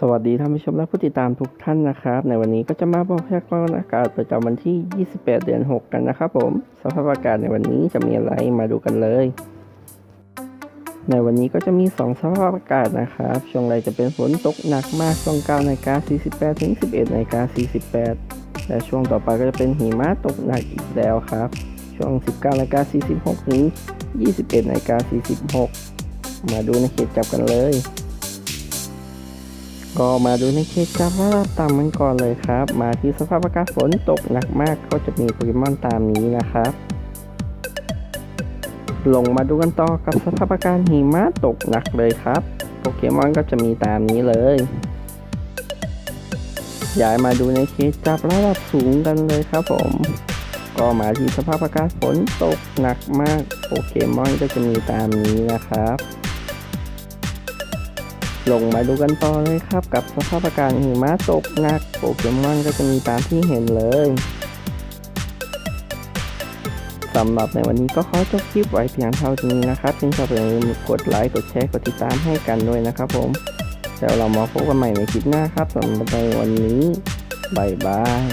สวัสดีท่านผู้ชมและผู้ติดตามทุกท่านนะครับ ในวันนี้ก็จะมาบอกพยากรณ์อากาศประจำวันที่ 28 เดือน 6 กันนะครับผม สภาพอากาศในวันนี้จะมีอะไรมาดูกันเลย ในวันนี้ก็จะมี 2 สภาพอากาศนะครับ ช่วงแรกจะเป็นฝนตกหนักมากช่วง9นาฬิกา48ถึง11นาฬิกา48 และช่วงต่อไปก็จะเป็นหิมะตกหนักอีกแล้วครับ ช่วง 19นาฬิกา46ถึง21นาฬิกา46 มาดูในเขตจับกันเลย ก็มาดูในเขตจับระดับต่ำมันก่อนเลยครับ มาที่สภาพอากาศฝนตกหนักมากก็จะมีโปเกมอนตามนี้นะครับ ลงมาดูกันต่อกับสภาพอากาศหิมะตกหนักเลยครับ โปเกมอนก็จะมีตามนี้เลยย้ายมาดูในเขตจับระดับสูงกันเลยครับผม ก็มาที่สภาพอากาศฝนตกหนักมาก โปเกมอนก็จะมีตามนี้นะครับ ลงมาดูกันต่อเลยครับ กับสภาพอากาศหิมะตกหนักโปเกมอนก็จะมีตามที่เห็นเลยสำหรับในวันนี้ก็ขอจบคลิปไว้เพียงเท่านี้นะครับที่ชอบอย่าลืมกดไลค์กดแชร์กดติดตามให้กันด้วยนะครับผมแล้วเรามาพบกันใหม่ในคลิปหน้าครับสำหรับในวันนี้บายบาย